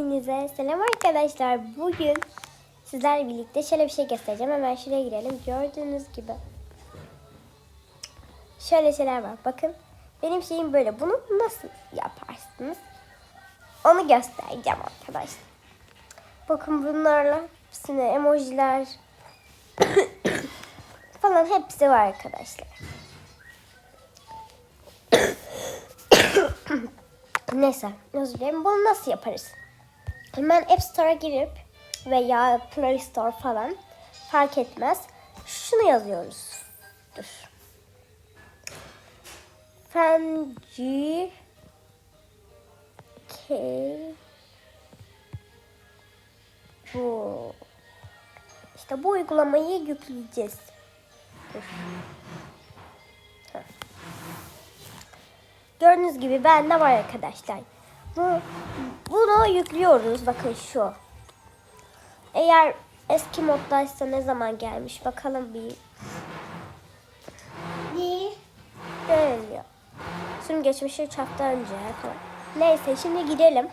Hepinize selam arkadaşlar. Bugün sizlerle birlikte şöyle bir şey göstereceğim. Hemen şuraya girelim. Gördüğünüz gibi. Şöyle şeyler var. Bakın. Benim şeyim böyle. Bunu nasıl yaparsınız? Onu göstereceğim arkadaşlar. Bakın bunlarla hepsine emojiler falan hepsi var arkadaşlar. Neyse özür dilerim. Bunu nasıl yaparız? Hemen App Store'a girip veya Play Store falan fark etmez. Şunu yazıyoruz. Dur. Fenci K bu. İşte bu uygulamayı yükleyeceğiz. Dur. Gördüğünüz gibi bende var arkadaşlar. Bu, bunu yüklüyoruz. Bakın şu. Eğer eski moddaysa ne zaman gelmiş bakalım bir. Bir. Görünüyor. Şimdi geçmişi üç hafta önce falan. Neyse şimdi gidelim.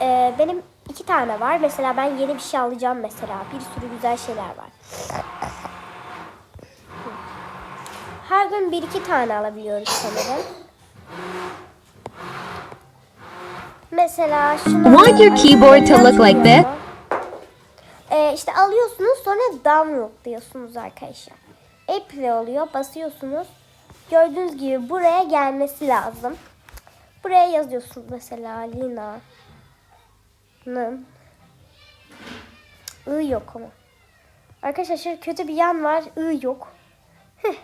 Ee, benim iki tane var. Mesela ben yeni bir şey alacağım mesela. Bir sürü güzel şeyler var. Her gün bir iki tane alabiliyoruz sanırım. Mesela şunu Want your keyboard to look like this? Ee, işte alıyorsunuz sonra download diyorsunuz arkadaşlar. Apple oluyor basıyorsunuz. Gördüğünüz gibi buraya gelmesi lazım. Buraya yazıyorsunuz mesela Lina'nın I yok ama. Arkadaşlar şöyle kötü bir yan var. I yok. Heh.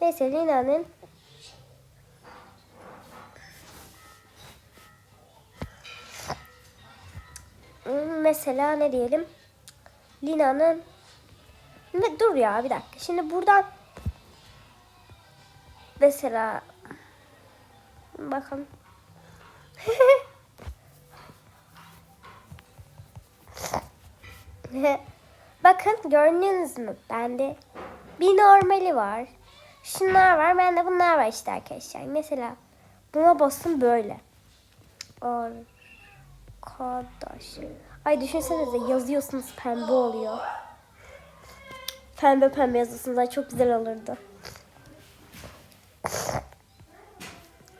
Neyse Lina'nın mesela ne diyelim? Lina'nın ne dur ya bir dakika. Şimdi buradan mesela bakalım. Bakın gördünüz mü? Bende bir normali var. Şunlar var. Bende bunlar var işte arkadaşlar. Mesela buna basın böyle. Arkadaş. Ay düşünsenize yazıyorsunuz pembe oluyor. Pembe pembe yazıyorsunuz. Ay çok güzel olurdu.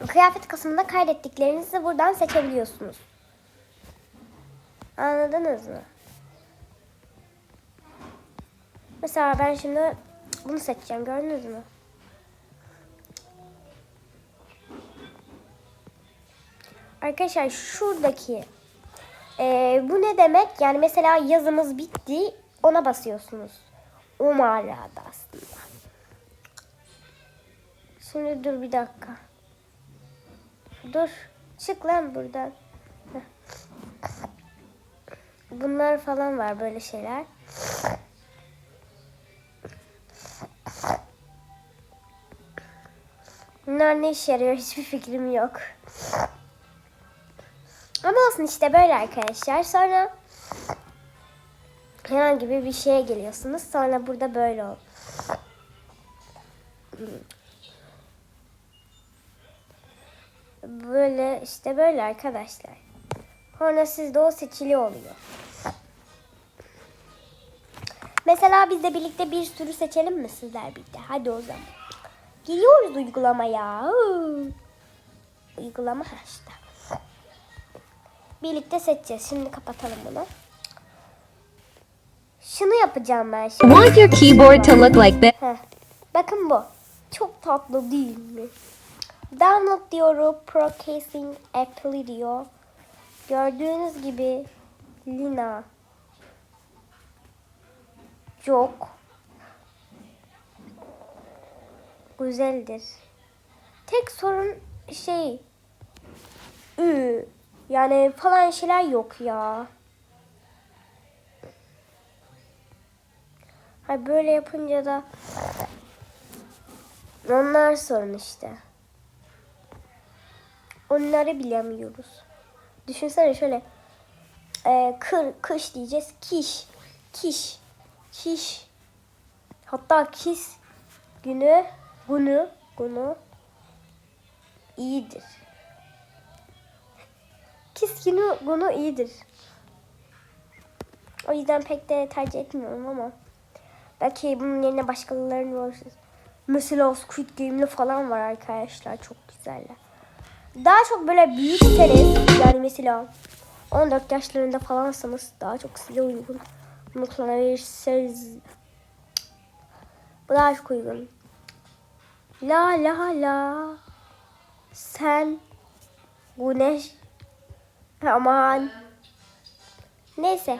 Kıyafet kısmında kaydettiklerinizi buradan seçebiliyorsunuz. Anladınız mı? Mesela ben şimdi bunu seçeceğim. Gördünüz mü? Arkadaşlar şuradaki e, bu ne demek? Yani mesela yazımız bitti. Ona basıyorsunuz. O manada aslında. Şimdi dur bir dakika. Dur. Çık lan buradan. Bunlar falan var böyle şeyler. Bunlar ne işe yarıyor hiçbir fikrim yok. Ama olsun işte böyle arkadaşlar. Sonra herhangi bir bir şeye geliyorsunuz. Sonra burada böyle ol. Böyle işte böyle arkadaşlar. Sonra sizde o seçili oluyor. Mesela biz de birlikte bir sürü seçelim mi sizler birlikte? Hadi o zaman. Geliyoruz uygulamaya. Uygulama ha. Birlikte seçeceğiz. Şimdi kapatalım bunu. Şunu yapacağım ben şimdi. Want your keyboard to look like this? Heh. Bakın bu. Çok tatlı değil mi? Download diyorum. Pro Casing Apple diyor. Gördüğünüz gibi Lina çok güzeldir. Tek sorun şey ü yani falan şeyler yok ya. Ha böyle yapınca da onlar sorun işte. Onları bilemiyoruz. Düşünsene şöyle e, kır, kış diyeceğiz. Kiş, kiş, kiş. Hatta kis günü, günü, günü iyidir. Kiskinu bunu iyidir. O yüzden pek de tercih etmiyorum ama. Belki bunun yerine başkalarını bulursunuz. Mesela Squid Game'li falan var arkadaşlar. Çok güzeller. Daha çok böyle büyükseniz yani mesela 14 yaşlarında falansanız daha çok size uygun. Bunu kullanabilirsiniz. Bu daha çok uygun. La la la. Sen güneş. Aman. Neyse.